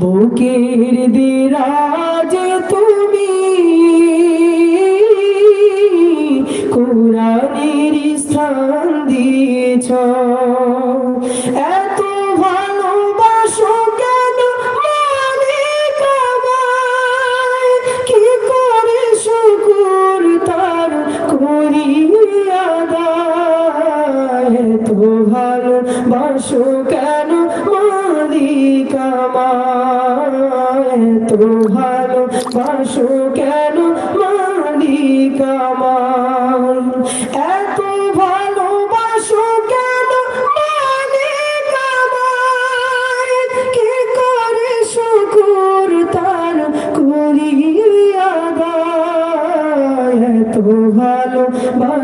বুকের দিরাজ তুমি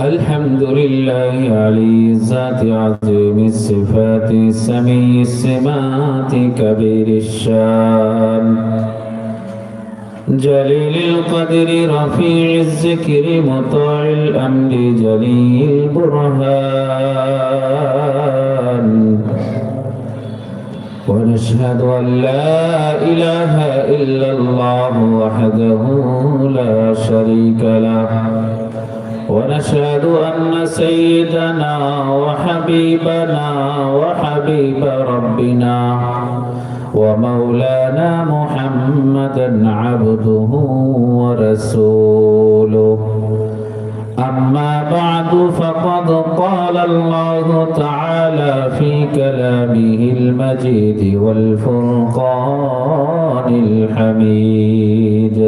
الحمد لله علي الذات عظيم الصفات سمي السمات كبير الشان. جليل القدر رفيع الذكر مطاع الأمر جليل البرهان. ونشهد أن لا إله إلا الله وحده لا شريك له. ونشهد أن سيدنا وحبيبنا وحبيب ربنا ومولانا محمدا عبده ورسوله. أما بعد فقد قال الله تعالى في كلامه المجيد والفرقان الحميد.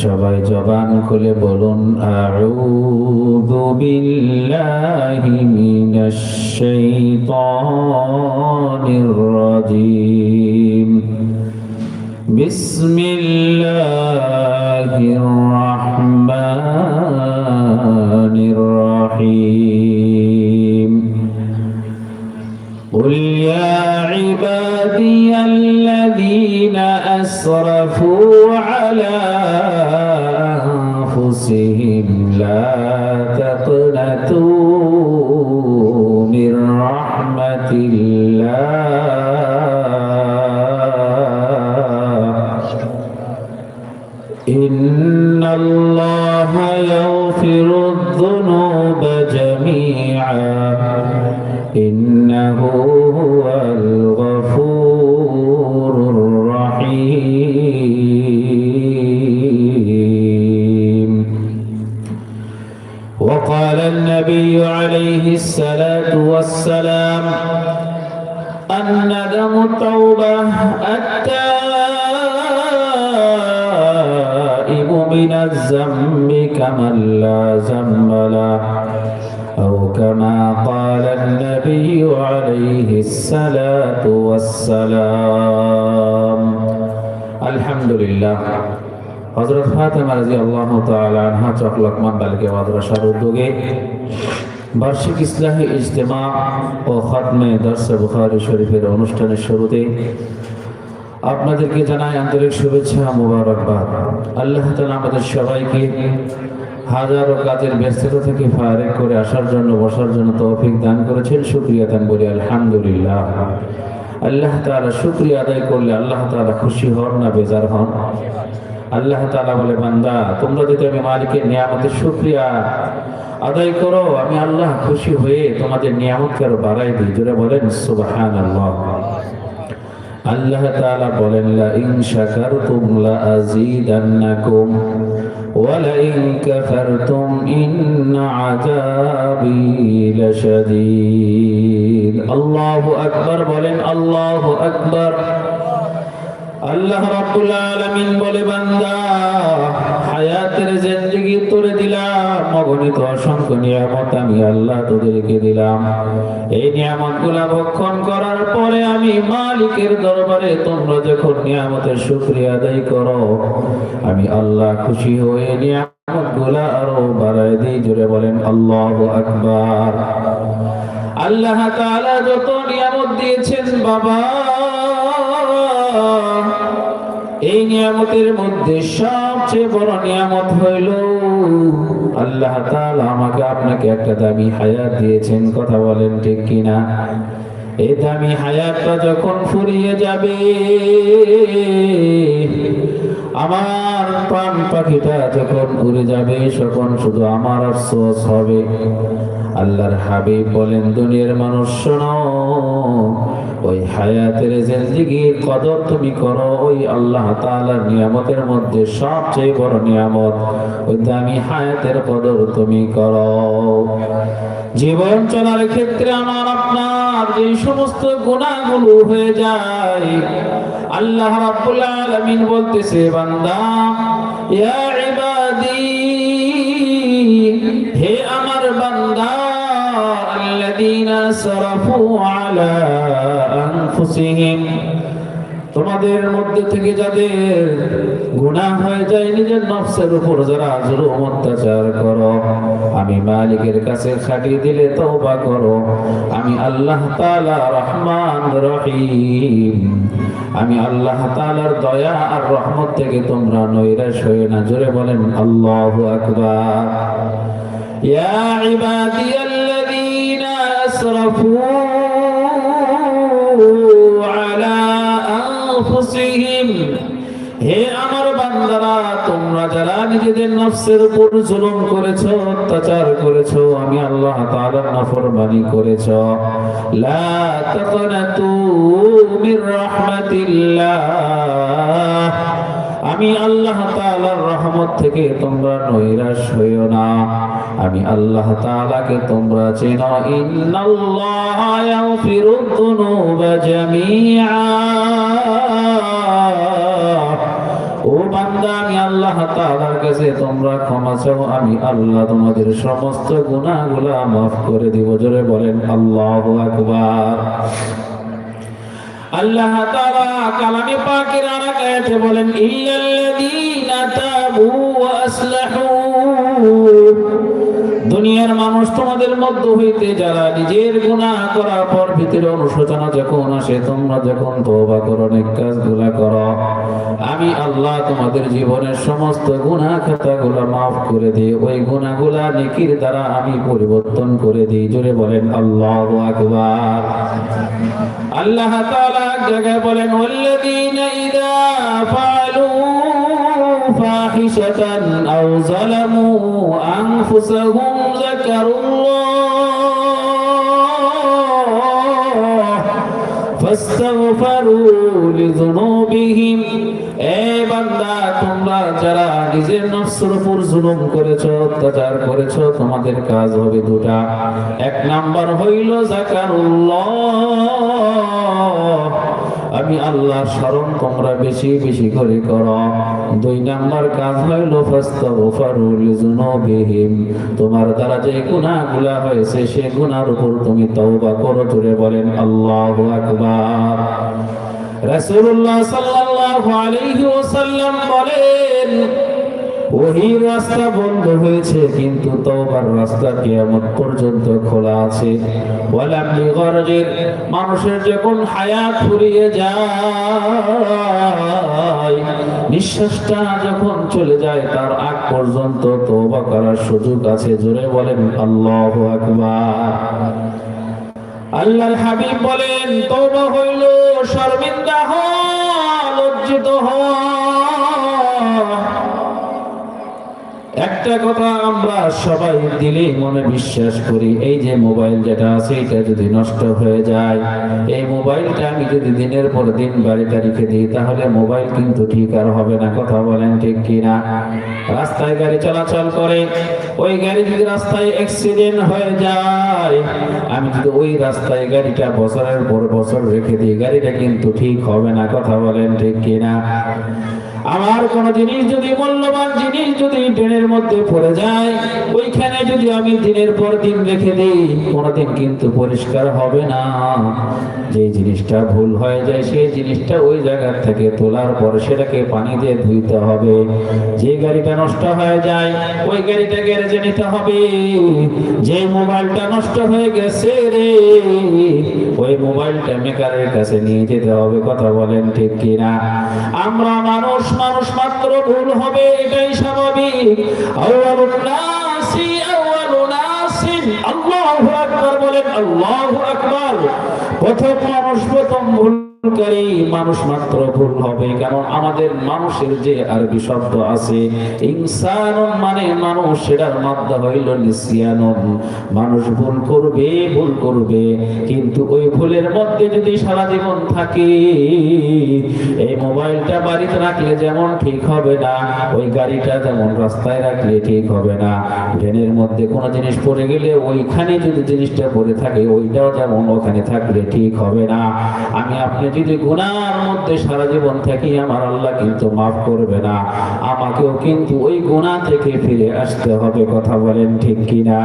সবাই জবান খুলে বলুন আউযু বিল্লাহি মিনাশ শাইতানির রাজিম بسم الله الرحمن الرحيم قل يا عبادي الذين أسرفوا على لا تقنطوا من رحمة الله. إن الله يغفر الذنوب جميعا. إنه هو الغفور النبي عليه الصلاة والسلام. الندم التوبة التائب من الذنب كمن لا ذنب له. أو كما قال النبي عليه الصلاة والسلام. الحمد لله. হজরত ফাতেমা রাজি আল্লাহ আনহা চক লোকমান বালিকা মাদ্রাসার উদ্যোগে বার্ষিক ইসলামী ইজতেমা ও খাতমে দর্শে বুখারী শরীফের অনুষ্ঠানের শুরুতে আপনাদেরকে জানাই আন্তরিক শুভেচ্ছা মুবারকবাদ। আল্লাহ তাআলা আমাদের সবাইকে হাজারো কাজের ব্যস্ততা থেকে ফারেক করে আসার জন্য, বসার জন্য তৌফিক দান করেছেন। শুকরিয়া দান বলি, আলহামদুলিল্লাহ। আল্লাহ তাআলা শুকরিয়া আদায় করলে আল্লাহ তাআলা খুশি হন না বেজার হন। আল্লাহ তাআলা বলে, বান্দা, তোমরা যদি আমি মালিকের নিয়ামতের শুকরিয়া আদায় করো, আমি আল্লাহ খুশি হয়ে তোমাদের নিয়ামতকে আরও বাড়াই দিই। জোরে বলেন, সুবহানাল্লাহ। আল্লাহ তাআলা বলেন লা ইন লাশাদীদ। আল্লাহু আকবার বলেন, আল্লাহু আকবার। আল্লাহ রাব্বুল আলামিন বলে, বান্দা, হায়াতের জিন্দেগি তোরে দিলাম, অগণিত অসংখ্য নিয়ামত আমি আল্লাহ তোদেরকে দিলাম। এই নিয়ামতগুলা ভক্ষণ করার পরে আমি মালিকের দরবারে তোমরা যখন নিয়ামতের শুক্রিয়া আদায় করো, আমি আল্লাহ খুশি হয়ে নিয়ামতগুলা আরও বাড়াই দিই জুড়ে বলেন, আল্লাহ আকবার। আল্লাহ তাআলা যত নিয়ামত দিয়েছেন, বাবা এই নিয়ামতের মধ্যে সবচেয়ে বড় নিয়ামত হইল, আল্লাহ আমাকে আপনাকে একটা দামি হায়াত দিয়েছেন, কথা বলেন ঠিক কিনা? এই দামি হায়াতটা যখন ফুরিয়ে যাবে, আমার প্রাণ পাখিটা যখন উড়ে যাবে তখন শুধু আমার আফসোস হবে। আল্লাহর হাবিব বলেন, দুনিয়ার মানুষ শোনো ওই হায়াতের জিন্দিগির কদর তুমি করো, ওই আল্লাহ তাআলার নিয়ামতের মধ্যে সবচেয়ে বড় নিয়ামত ওই দামি হায়াতের কদর তুমি করো। জীবন চলার ক্ষেত্রে আমার আপনার যে সমস্ত গুণাগুলো হয়ে যায়, আল্লাহ রাব্বুল আলামিন বলতেছে, বান্দা, ইয়া ইবাদি, হে আমার বান্দা, আল্লাযীনা সারাফু আলা আনফুসিহিম। তোমাদের মধ্যে থেকে যাদের গুনাহ হয়ে যায়, নিজের নফসের উপর যারা জুলুম, অত্যাচার করো। আমি মালিকের কাছে খাটি দিলে তওবা করো। আমি আল্লাহ তাআলা রহমান রহিম। আমি আল্লাহ তাআলার দয়া আর রহমত থেকে তোমরা নৈরাশ হয়ে না। জোরে বলেন, আল্লাহু আকবার। ইয়া ইবাদিয়াল্লাযীনা আসরাফু আলা আনফুসিহিম হে আমার বান্দারা, তোমরা যারা নিজেদের নফসের উপর জুলুম করেছ, অত্যাচার করেছ, আমি আল্লাহ তাআলার নাফরমানি করেছ। লা তাকনাতু মির রাহমাতিল্লাহ। আমি আল্লাহ তাআলার রহমত থেকে তোমরা নৈরাশ হইও না। আমি আল্লাহ তাআলাকে তোমরা চেনো। ইন্নাল্লাহ ইয়াগফিরু যুনুবা জামিআ। ও বান্দা, আমি আল্লাহ তাআলার কাছে তোমরা ক্ষমা চাও। আমি আল্লাহ তোমাদের সমস্ত গুনাহগুলা মাফ করে দিব। জোরে বলেন, আল্লাহু আকবার। আল্লাহ তাআলা কালামে পাকের আরেক আয়াতে বলেন ইল্লাল্লাযীনা তাবু ওয়া আসলাহু। দুনিয়ার মানুষ তোমাদের মধ্য হইতে যারা নিজের গুনাহ করার পর ভিতরে অনুশোচনা যখন আসে, তোমরা যখন তওবা করো, নেক কাজগুলা করো, আমি আল্লাহ তোমাদের জীবনের সমস্ত গুনাহ খাতাগুলো মাফ করে দিই। ওই গুনাহগুলা নেকির দ্বারা আমি পরিবর্তন করে দিই। জোরে বলেন, আল্লাহু আকবার। আল্লাহ তাআলা জায়গায় বলেন, ওয়াল্লাযীনা ইযা ফাআলু ফাহিশাতান আও যালামু আনফুসাহুম যাকারুল্লাহ ফাস্তাগফারু লিযুনুবিহিম এ বান্দা, তোমরা যারা নিজের নফসের উপর জুলুম করেছ, অত্যাচার করেছ, তোমাদের কাজ হবে দুটা। এক নাম্বার হইল জাকারুল্লাহ আমি আল্লাহ স্মরণ তোমরা বেশি বেশি করে করো। দুই নাম্বার কাজ হইল তোমার দ্বারা যে গুনাহগুলা হয়েছে, সে গুনার উপর তুমি তওবা করো জুড়ে বলেন আল্লাহ আকবার। রাসূলুল্লাহ সাল্লাল্লাহু আলাইহি ওয়াসাল্লাম বলেন ওহির রাস্তা বন্ধ হয়েছে, কিন্তু তওবার রাস্তা কিয়ামত পর্যন্ত খোলা আছে। ওয়ালাম লিগরজির মানুষের যখন হায়াত ফুরিয়ে যায়, নিঃশ্বাসটা যখন চলে যায়, তার আগ পর্যন্ত তওবা করার সুযোগ আছে। জোরে বলেন, আল্লাহু আকবার। আল্লাহর হাবিব বলেন, তওবা হইল শর্মিন্দা হওয়া, লজ্জিত হওয়া। একটা কথা আমরা সবাই দিলে মনে বিশ্বাস করি, এই যে মোবাইল যেটা আছে, এটা যদি নষ্ট হয়ে যায়, এই মোবাইলটা আমি যদি দিনের পর দিন বাড়িতে রেখে দিই, তাহলে মোবাইল কিন্তু ঠিক আর হবে না, কথা বলেন ঠিক কিনা? রাস্তায় গাড়ি চলাচল করে, ওই গাড়ি যদি রাস্তায় অ্যাক্সিডেন্ট হয়ে যায়, আমি যদি ওই রাস্তায় গাড়িটা বছরের পর বছর রেখে দিই, গাড়িটা কিন্তু ঠিক হবে না, কথা বলেন ঠিক কিনা? আমার কোন জিনিস যদি মূল্যবান জিনিস যদি ট্রেনের মধ্যে পড়ে যায় ওইখানে যদি আমি দিনের পর দিন রেখে দিই, কোনোদিন কিন্তু পরিষ্কার হবে না। যে জিনিসটা ভুল হয়ে যায়, সেই জিনিসটা ওই জায়গা থেকে তোলার পর সেটাকে পানি দিয়ে ধুইতে হবে। যে গাড়িটা নষ্ট হয়ে যায়, ওই গাড়িটা গ্যারেজে নিতে হবে। যে মোবাইলটা নষ্ট হয়ে গেছে রে, ওই মোবাইলটা মেকারের কাছে নিয়ে যেতে হবে, কথা বলেন ঠিক কিনা? আমরা মানুষ মানুষ মাত্র ভুল হবে, এটাই স্বাভাবিক। আউয়ালুন নাসি আউয়ালু নাসিন আল্লাহু আকবার বলেন আল্লাহু আকবার প্রথম মানুষ প্রথম মানুষ মাত্র ভুল হবে, কারণ আমাদের মানুষের যে আরবি শব্দ আছে ইনসান মানে মানুষ সেটার মাদ্দা হইল নিসিয়ানুন। মানুষ ভুল করবে ভুল করবে, কিন্তু ওই ভুলের মধ্যে যদি সারা জীবন থাকে, এই মোবাইলটা বাড়িতে রাখলে যেমন ঠিক হবে না, ওই গাড়িটা যেমন রাস্তায় রাখলে ঠিক হবে না। ট্রেনের মধ্যে কোনো জিনিস পড়ে গেলে ওইখানে যদি জিনিসটা পড়ে থাকে, ওইটাও যেমন ওখানে থাকলে ঠিক হবে না। আমি আপনি যদি গুনার মধ্যে সারা জীবন থাকি আমার আল্লাহ কিন্তু মাফ করবে না আমাকেও কিন্তু ওই গুনাহ থেকে ফিরে আসতে হবে কথা বলেন ঠিক কিনা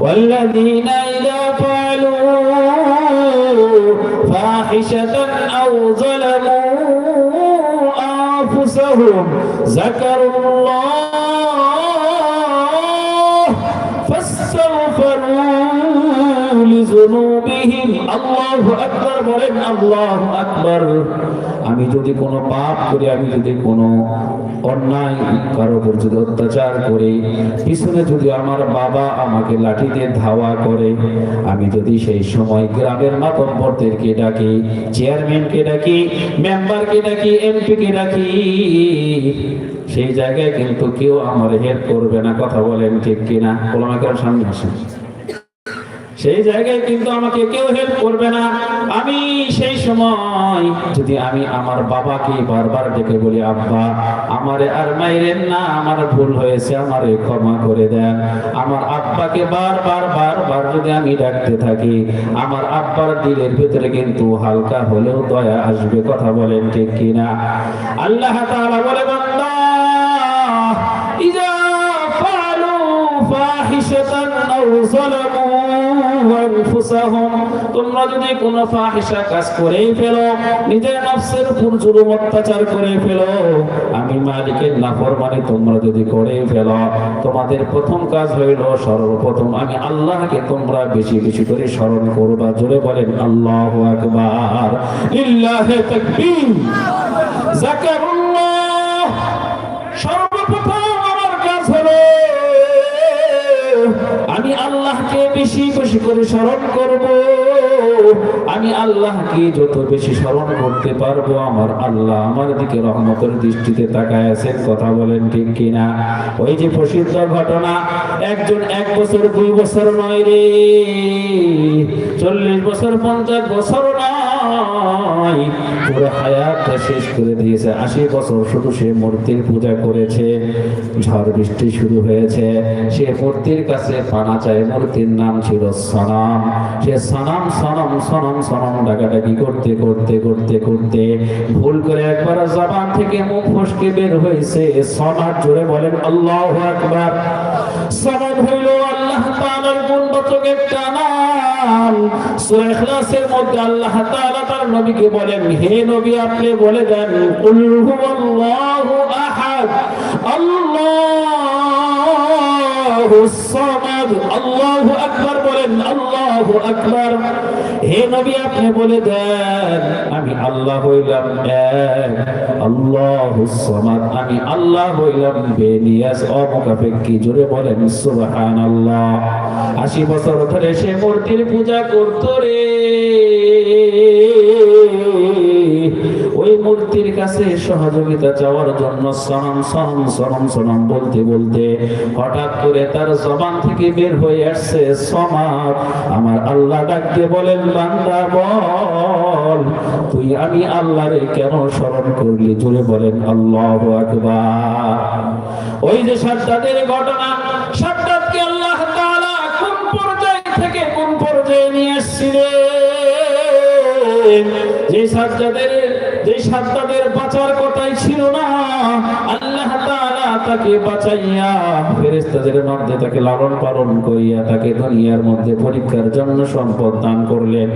والذين إذا فعلوا فاحشة أو ظلموا أنفسهم ذكروا বিহিম আল্লাহু আকবার বলেন, আল্লাহু আকবার। আমি যদি কোনো পাপ করি, আমি যদি কোনো অন্যায় কারও উপর যদি অত্যাচার করি, পিছনে যদি আমার বাবা আমাকে লাঠি দিয়ে ধাওয়া করে, আমি যদি সেই সময় গ্রামের মাতম্বরদেরকে ডাকি, চেয়ারম্যানকে ডাকি, মেম্বারকে ডাকি, এমপিকে ডাকি, সেই জায়গায় কিন্তু কেউ আমার হেল্প করবে না। কথা বলেন ঠিক কিনা? ওলামাকে সামনে আসেন। সেই জায়গায় কিন্তু আমাকে কেউ হেল্প করবে না। আমি সেই সময় যদি আমি আমার বাবাকে বারবার ডেকে বলি, আব্বা, আমারে আর মাইরেন না, আমার ভুল হয়েছে, আমারে ক্ষমা করে দেন। আমার আব্বাকে বারবার বারবার যদি আমি ডাকতে থাকি, আমার আব্বার দিলের ভিতরে কিন্তু হালকা হলেও দয়া আসবে, কথা বলেন ঠিক কিনা? আল্লাহ তাআলা বলে, বান্দা ইজা ফালু ফাহিশাতান আও যালামু আনফুসাহুম। তোমরা যদি কোনো ফাহিশা কাজ করেই ফেলো নিজের নফসের উপর জুলুম অত্যাচার করে ফেলো আমি মালিকের নাফরমানি তোমরা যদি করে ফেলো তোমাদের প্রথম কাজ হইল সর্বপ্রথম আমি আল্লাহকে তোমরা বেশি বেশি করে স্মরণ করবা জোরে বলেন আল্লাহু আকবার। লিল্লাহি তাকবীর। যাকারুল্লাহ বেশি বেশি করে স্মরণ করব। আমি আল্লাহকে যত বেশি স্মরণ করতে পারব, আমার আল্লাহ আমার দিকে রহমতের দৃষ্টিতে তাকায় আছেন, কথা বলেন ঠিক কিনা? ওই যে প্রসিদ্ধ ঘটনা, একজন এক বছর, দুই বছর নয় রে। চল্লিশ বছর, পঞ্চাশ বছর নয়। পুরো হায়াতটা শেষ করে দিয়েছে। আশি বছর শুধু সে মূর্তির পূজা করেছে, ঝড় বৃষ্টি শুরু হয়েছে। সে মূর্তির কাছে পানা চায়, মূর্তির নাম ছিল সনাম। সে সনাম, সনম সনম সনম ডাকাডাকি করতে করতে করতে করতে ভুল করে একবার জবান থেকে মুখ ফসকে বের হয়েছে। সনার জোরে বলেন, আল্লাহ আকবার। সনদ হইল আল্লাহ তাআলার গুণবাচক একটা নাম সূরা মধ্যে আল্লাহ তাআলা তার নবীকে বলেন, হে নবী আপনি বলে দেন আহাদ আল্লাহুস সামাদ। আকবার বলেন আল্লাহ আকবার। হে নবী, আপনি বলে দেন, আমি আল্লাহ হইলাম এক। আল্লাহুস সামাদ, আমি আল্লাহ হইলাম বেনিয়াস কি জোরে বলেন, সুবহানাল্লাহ। আশি বছর ধরে সে মূর্তির পূজা করত রে। ওই মূর্তির কাছে সহযোগিতা চাওয়ার জন্য সনম সনম সনম সনম বলতে বলতে হঠাৎ করে তার জবান থেকে বের হয়ে আসছে সমাদ আমার আল্লাহ ডাকতে বলেন, বান্দা, বল, তুই আমি আল্লাহরে কেন স্মরণ করলি? জুড়ে বলেন, আল্লাহ আকবার। ওই যে সাদ্দাদের ঘটনা সাদ্দাদকে আল্লাহ তাআলা কোন পর্যায় থেকে কোন পর্যায়ে নিয়ে এসেছিলেন যে সাজ্জাদের যে সাতটাদের বাঁচার কথাই ছিল না তাকে বাঁচাইয়া ফেরেশতাদের মধ্যে তাকে লালন পালন করিয়া তাকে দুনিয়ার মধ্যে পরীক্ষার জন্য সম্পদ দান করলেন।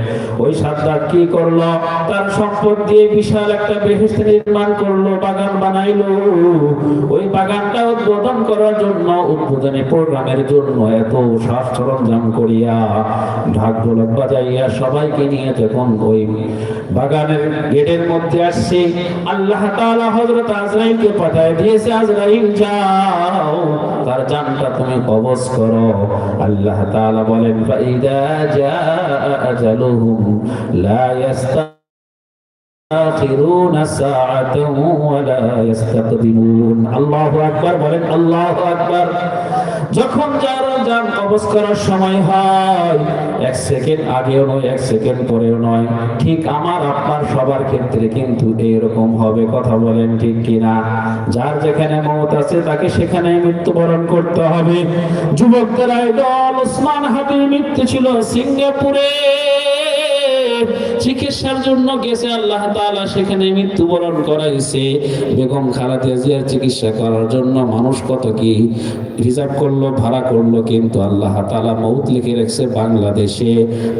ওই সাদ্দাত কি করল? তার সম্পদ দিয়ে বিশাল একটা বেহেশত নির্মাণ করল, বাগান বানাইলো। ওই বাগানটা উদ্বোধন করার জন্য, উদ্বোধনী প্রোগ্রামের জন্য এত সাজ সরঞ্জাম করিয়া ঢাক ঢোলক বাজাইয়া সবাইকে নিয়ে যখন ওই বাগানের গেটের মধ্যে আসছে, আল্লাহ তাআলা হযরত আজরাইলকে পাঠায় দিয়েছে, আজরাইল যাও তার জানটা তুমি কবজ করো আল্লাহ তাআলা বলেন ফাইদা জা আজালুহুম লা ইস্তা يستأخرون ساعة ولا يستقدمون الله أكبر বলেন আল্লাহু আকবার যখন যার যান কবজ করার সময় হয়, এক সেকেন্ড আগেও নয়, এক সেকেন্ড পরেও নয়। ঠিক আমার আপনার সবার ক্ষেত্রে কিন্তু এরকম হবে, কথা বলেন ঠিক কিনা? যার যেখানে মত আছে তাকে সেখানে মৃত্যুবরণ করতে হবে। যুবকদের আইডল ওসমান হাতির মৃত্যু ছিল সিঙ্গাপুরে। চিকিৎসার জন্য গেছে আল্লাহ তাআলা, সেখানে মৃত্যুবরণ করাইছে। বেগম খালেদা জিয়ার চিকিৎসা করার জন্য মানুষ কত কি রিজার্ভ করল, ভাড়া করল, কিন্তু আল্লাহ তাআলা মৌত লিখে রেখেছে বাংলাদেশে।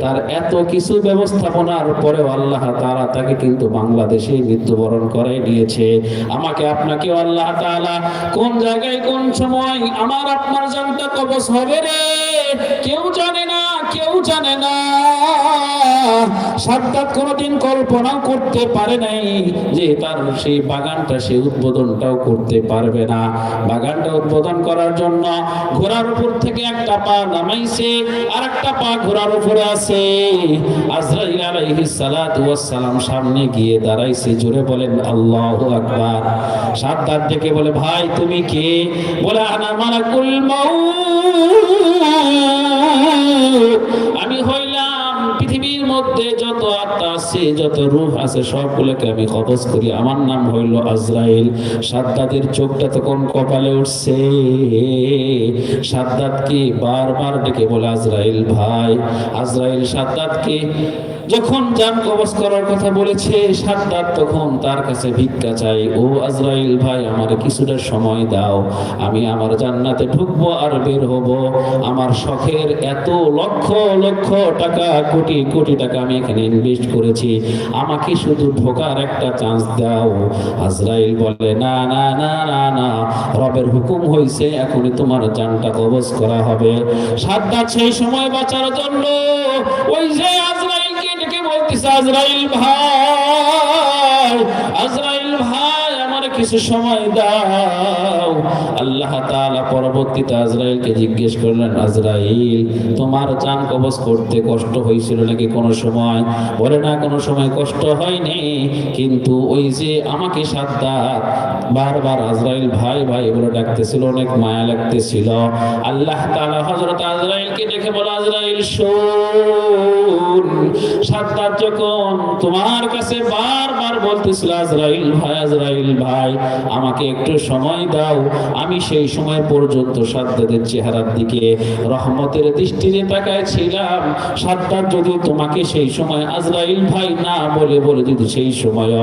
তার এত কিছু ব্যবস্থাপনার পরেও আল্লাহ তাআলা তাকে কিন্তু বাংলাদেশে মৃত্যুবরণ করাই দিয়েছে। আমাকে আপনাকে আল্লাহ তাআলা, কোন জায়গায়, কোন সময় আমার আপনার জানটা কবজ হবে রে? কেউ জানে না, কেউ জানে না। সাক্ষাৎ কোনোদিন কল্পনা করতে পারে নাই যে তার সেই বাগানটা সে উদ্বোধনটাও করতে পারবে না। বাগানটা উদ্বোধন করার জন্য ঘোড়ার উপর থেকে একটা পা নামাইছে আর একটা পা ঘোড়ার উপরে আছে। আজরাইল আলাইহিস সালাতু ওয়াস সামনে গিয়ে দাঁড়াইছে, জোরে বলেন, আল্লাহু আকবার। সাদ্দাত ডেকে বলে, ভাই, তুমি কে? বলে, আনা মালাকুল মাউত। আমি পৃথিবীর মধ্যে যত আত্মা আছে, যত রূপ আছে, সবগুলোকে আমি কবজ করি। আমার নাম হইল আজরাইল। সাদ্দাদের চোখটা তো কোন কপালে উঠছে। সাদ্দাতকে বারবার ডেকে বলে, আজরাইল ভাই, আজরাইল সাদ্দাতকে যখন জান কবজ করার কথা বলেছে সাদ্দাত তখন তার কাছে ভিক্ষা চাই, ও আজরাইল ভাই, আমার কিছুটা সময় দাও, আমি আমার জান্নাতে ঢুকবো আর বের হব। আমার শখের এত লক্ষ লক্ষ টাকা, কোটি কোটি টাকা আমি এখানে ইনভেস্ট করেছি। আমাকে শুধু ঢোকার একটা চান্স দাও। আজরাইল বলে, না না না না না, রবের হুকুম হয়েছে এখনই তোমার জানটা কবজ করা হবে। সাদ্দাত সেই সময় বাঁচার জন্য ওই যে আজরাইলকে ডেকে বলতেছে আজরাইল ভাই আজরাইল ভাই, আমার কিছু সময় দাও। আল্লাহ তাআলা পরবর্তীতে আজরাইলকে জিজ্ঞেস করলেন, আজরাইল, তোমার জান কবজ করতে কষ্ট হয়েছিল নাকি কোনো সময়? বলে, না, কোনো সময় কষ্ট হয়নি। কিন্তু ওই যে আমাকে সাদ্দাত বারবার আজরাইল ভাই ভাই বলে ডাকতেছিল, অনেক মায়া লাগতেছিল। আল্লাহ তাআলা হযরত আজরাইলকে দেখে বলে, আজরাইল তোমাকে সেই সময় আজরাইল ভাই না বলে বলে যদি সেই সময়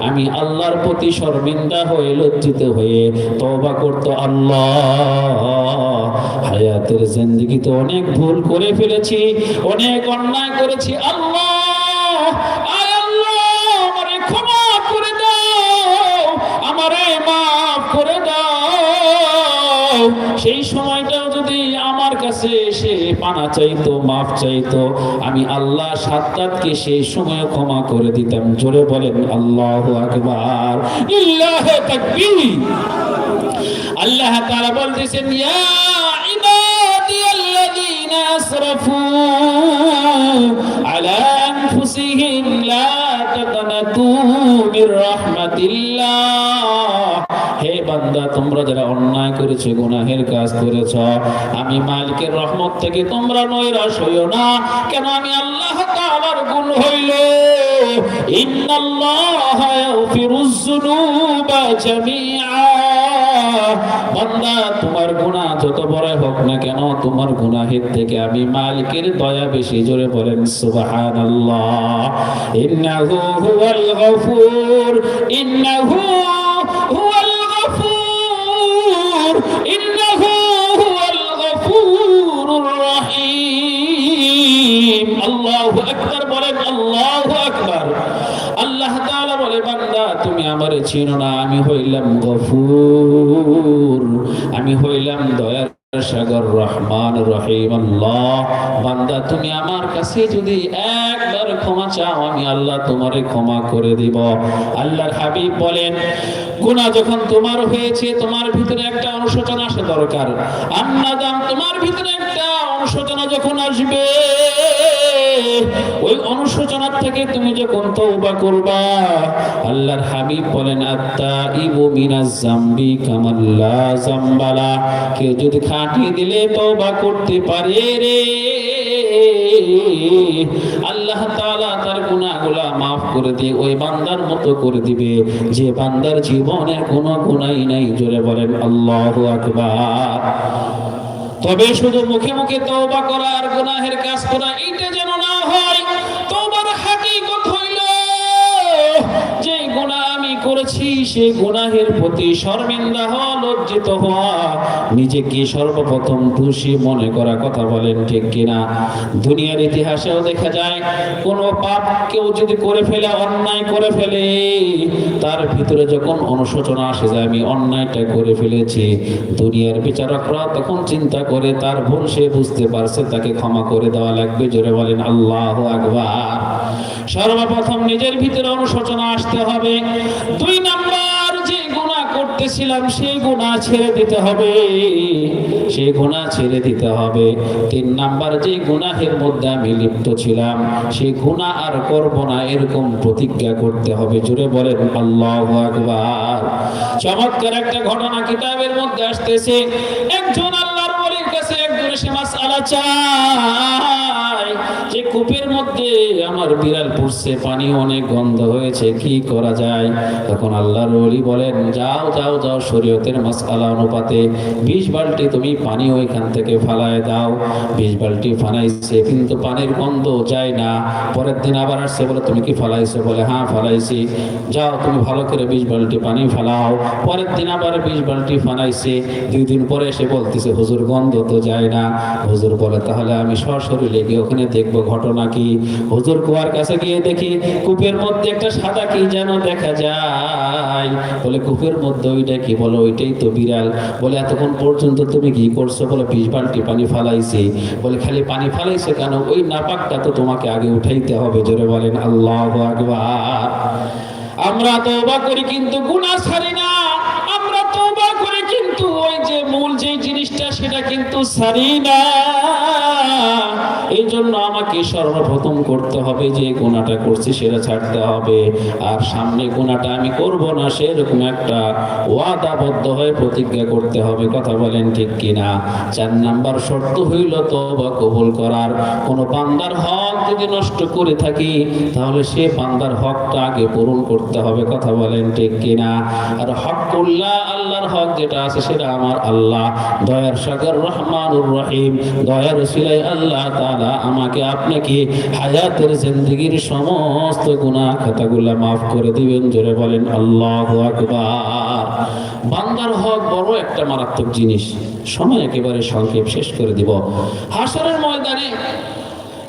আমি আল্লাহর প্রতি শর্মিন্দা হয়ে লজ্জিত হয়ে করতো, আল্লাহ, হায়াতের অনেক ভুল করে ফেলেছি, অনেক অন্যায় দাও সেই সময়টাও যদি আমার কাছে এসে পানা চাইতো, মাফ চাইতো, আমি আল্লাহ সাত্তাতকে সেই সময় ক্ষমা করে দিতাম। জোরে বলেন, আল্লাহ আকবার। ইল্লাহ আল্লাহ তাআলা বলতেছেন, ইয়া ইবাদিয়াল্লাযীনা আসরাফু আলা আনফুসিহিম লা তাকনাতু মির রাহমাতিল্লাহ হে বান্দা, তোমরা যারা অন্যায় করেছ, গুনাহের কাজ করেছ, আমি মালিকের রহমত থেকে তোমরা নৈরাশ হইও না। কেন আমি আল্লাহ তাআলার গুণ হইল? ইন্নাল্লাহা ইয়াগফিরুজ যুনুবা জামিআ। বান্দা, তোমার গুনাহ যত বড় হোক না কেন, তোমার গুনাহের থেকে আমি মালিকের দয়া বেশি জোরে বলেন, সুবহানাল্লাহ। ইন্নাহু হুয়াল আল্লাহু বলেন, আল্লাহু আকবার। আল্লাহ তাআলা বলে, বান্দা, তুমি আমারে চিনো না, আমি হইলাম গফুর, আমি হইলাম দয়ার সাগর, রহমান, রহিম, আল্লাহ। বান্দা, তুমি আমার কাছে যদি একবার ক্ষমা চাও, আমি আল্লাহ তোমারে ক্ষমা করে দিব। আল্লাহর হাবিব বলেন, গুনাহ যখন তোমার হয়েছে, তোমার ভিতরে একটা অনুশোচনা আসা দরকার। আন্নাদাম তোমার ভিতরে একটা অনুশোচনা যখন আসবে ওই অনুশোচনার থেকে তুমি যখন তওবা করবা? আল্লাহর হাবিব বলেন আত্তা ইবু মিনাজ জামবি কামাল্লা জামবালা। কেউ যদি খাটিয়ে দিলে তওবা করতে পারে রে। আল্লাহ তাআলা তার গুনাহগুলা মাফ করে দিয়ে ওই বান্দার মতো করে দিবে। যে বান্দার জীবনে কোনো গুনাই নাই, জোরে বলেন, আল্লাহু আকবার। তবে শুধু মুখে মুখে তওবা করা আর গুনাহের কাজ করা, এইটা করেছি সেই গুনাহের প্রতি শর্মিন্দা হওয়া লজ্জিত হওয়া। নিজেকে সর্বপ্রথম দোষী মনে করা কথা বলেন ঠিক কিনা? দুনিয়ার ইতিহাসেও দেখা যায়, কোন পাপ কেউ যদি করে ফেলে, অন্যায় করে ফেলে, তার ভিতরে যখন অনুশোচনা আসে যায় আমি অন্যায়টা করে ফেলেছি, দুনিয়ার বিচারকরা তখন চিন্তা করে, তার ভুল সে বুঝতে পারছে, তাকে ক্ষমা করে দেওয়া লাগবে। জোরে বলেন, আল্লাহ আকবার। সর্বপ্রথম নিজের ভিতরে অনুশোচনা আসতে হবে। দুই নাম্বার, যে গুনাহ করতেছিলাম, সেই গুনাহ ছেড়ে দিতে হবে। সেই গুনাহ ছেড়ে দিতে হবে। তিন নাম্বার, যে গুনাহের মধ্যে আমি লিপ্ত ছিলাম, সেই গুনাহ আর করব না, এরকম প্রতিজ্ঞা করতে হবে। জোরে বলেন, আল্লাহ আকবার। চমৎকার একটা ঘটনা কিতাবের মধ্যে আসতেছে। একজন আল্লাহর ওলির কাছে একজন এসে মাসআলা চায়। কূপের মধ্যে আমার বিড়াল পড়ছে পানি অনেক গন্ধ হয়েছে, কি করা যায়? তখন আল্লাহর ওলি বলেন, যাও যাও যাও শরীয়তের মাসআলা অনুপাতে, বিশ বালতি তুমি পানি ওইখান থেকে ফালায় দাও। বিশ বালতি ফালাইছে, কিন্তু পানির গন্ধ যায় না। পরের দিন আবার আসছে, বলে, তুমি কি ফালাইছো? বলে হ্যাঁ ফালাইছি। যাও, তুমি ভালো করে বিশ বালতি পানি ফালাও। পরের দিন আবার বিশ বালতি ফালাইছে। দুই দিন পরে এসে বলতেছে, হুজুর, গন্ধ তো যায় না। হুজুর বলে, তাহলে আমি সরাসরি গিয়ে ওখানে দেখব ঘটনা কি? হুজুর কুয়ার কাছে গিয়ে দেখি কূপের মধ্যে একটা সাদা কি যেন দেখা যায়। বলে, কূপের মধ্যে ওইটা কি? বলো, ওইটাই তো বিড়াল। বলে, এতক্ষণ পর্যন্ত তুমি কি করছ? বলে বিশ বালতি পানি ফালাইছি। বলে, খালি পানি ফালাইছে কেন? ওই নাপাকটা তো তোমাকে আগে উঠাইতে হবে। জোরে বলেন, আল্লাহ আকবার। আমরা তওবা করি কিন্তু গুনাহ ছাড়ি না। আমরা তওবা করি কিন্তু ওই যে মূল যে জিনিসটা, সেটা কিন্তু ছাড়ি না। এই জন্য আমাকে সর্বপ্রথম করতে হবে যে গুণাটা করছি সেটা ছাড়তে হবে। আর সামনে গুণাটা আমি করব না, সেরকম একটা ওয়াদাবদ্ধ হয়ে প্রতিজ্ঞা করতে হবে। কথা বলেন ঠিক কিনা? চার নাম্বার শর্ত হইল তওবা কবুল করার। কোন বান্দার হক যদি নষ্ট করে থাকি, তাহলে সে বান্দার হকটা আগে পূরণ করতে হবে। কথা বলেন ঠিক কিনা? আর হক করলা আল্লাহর হক যেটা আছে সেটা আমার আল্লাহ। দয়ার সাগর রহমানুর রহিম। দয়ার সিলাই আল্লাহ তাআলা আমাকে আপনাকে হায়াতের জিন্দগির সমস্ত গুনাহ খাতাগুলা মাফ করে দিবেন। জোরে বলেন, আল্লাহু আকবার। বান্দার হক বড় একটা মারাত্মক জিনিস। সময় একেবারে সংক্ষেপ শেষ করে দিব। হাসরের ময়দানে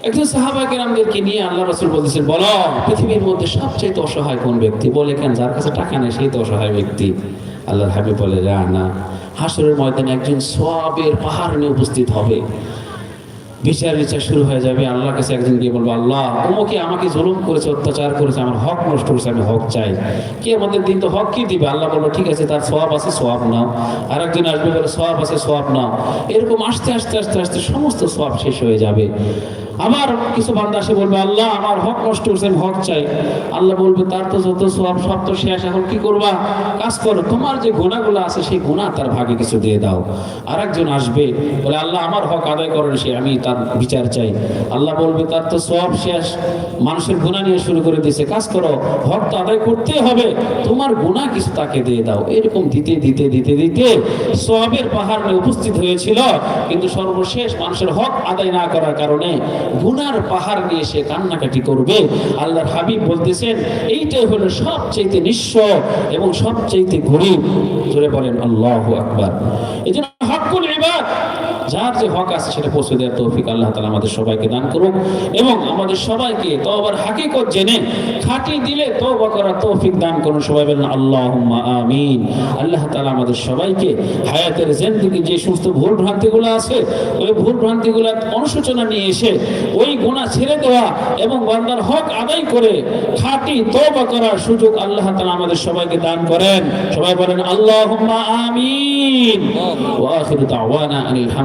একজন সাহাবা কেরামদেরকে নিয়ে আল্লাহ রসুল বলতেছেন, বলো, পৃথিবীর মধ্যে সবচেয়ে অসহায় কোন ব্যক্তি? বলে কেন? যার কাছে টাকা নেই, সেই তো অসহায় ব্যক্তি। আল্লাহর হাবিব বলে, না হাসরের ময়দানে একজন সোয়াবের পাহাড় নিয়ে উপস্থিত হবে। বিচার বিচার শুরু হয়ে যাবে। আল্লাহর কাছে একদিন গিয়ে বলব, আল্লাহ অমুকে আমাকে জুলুম করেছে, অত্যাচার করেছে, আমার হক নষ্ট করেছে, আমি হক চাই। কে আমাদের দিন তো হক কি দিবে? আল্লাহ বলল ঠিক আছে, তার সব আছে সব নাও। আর একজন আসবে বলে সব আছে সব নাও। এরকম আস্তে আস্তে আস্তে আস্তে সমস্ত সব শেষ হয়ে যাবে। আবার কিছু বান্দা এসে বলবে, আল্লাহ, আমার হক নষ্ট হচ্ছে আমি হক চাই। আল্লাহ বলবে, তার তো যত সব সব তো শেষ, এখন কি করবা? কাজ করো, তোমার যে গুণাগুলো আছে, সেই গুণা তার ভাগে কিছু দিয়ে দাও। আর একজন আসবে, বলে, আল্লাহ, আমার হক আদায় করেন সে, আমি তার বিচার চাই। আল্লাহ বলবে, তার তো সব শেষ, মানুষের গুণা নিয়ে শুরু করে দিয়েছে, কাজ করো, হক তো আদায় করতে হবে, তোমার গুণা কিছু তাকে দিয়ে দাও। এরকম দিতে দিতে দিতে দিতে সবের পাহাড়ে উপস্থিত হয়েছিল, কিন্তু সর্বশেষ মানুষের হক আদায় না করার কারণে গুনার পাহাড় নিয়ে সে কান্নাকাটি করবে। আল্লাহর হাবিব বলতেছেন, এইটাই হলো সবচাইতে নিঃস্ব এবং সবচাইতে গরিব। জোরে বলেন, আল্লাহ আকবার। এই জন্য যার যে হক আছে সেটা পৌঁছে দেওয়ার তৌফিক আল্লাহ তালা আমাদের সবাইকে দান করুক এবং আমাদের সবাইকে তো আবার হাকিকত জেনে খাটি দিলে তবা করার তৌফিক দান করুন। সবাই বলেন আল্লাহ আমিন। আল্লাহ তালা আমাদের সবাইকে হায়াতের থেকে যে সমস্ত ভুল ভ্রান্তিগুলো আছে, ওই ভুল ভ্রান্তিগুলো অনুশোচনা নিয়ে এসে ওই গোনা ছেড়ে দেওয়া এবং বান্দার হক আদায় করে খাটি তবা করার সুযোগ আল্লাহ তালা আমাদের সবাইকে দান করেন। সবাই বলেন আল্লাহ আমিন। ওয়াখির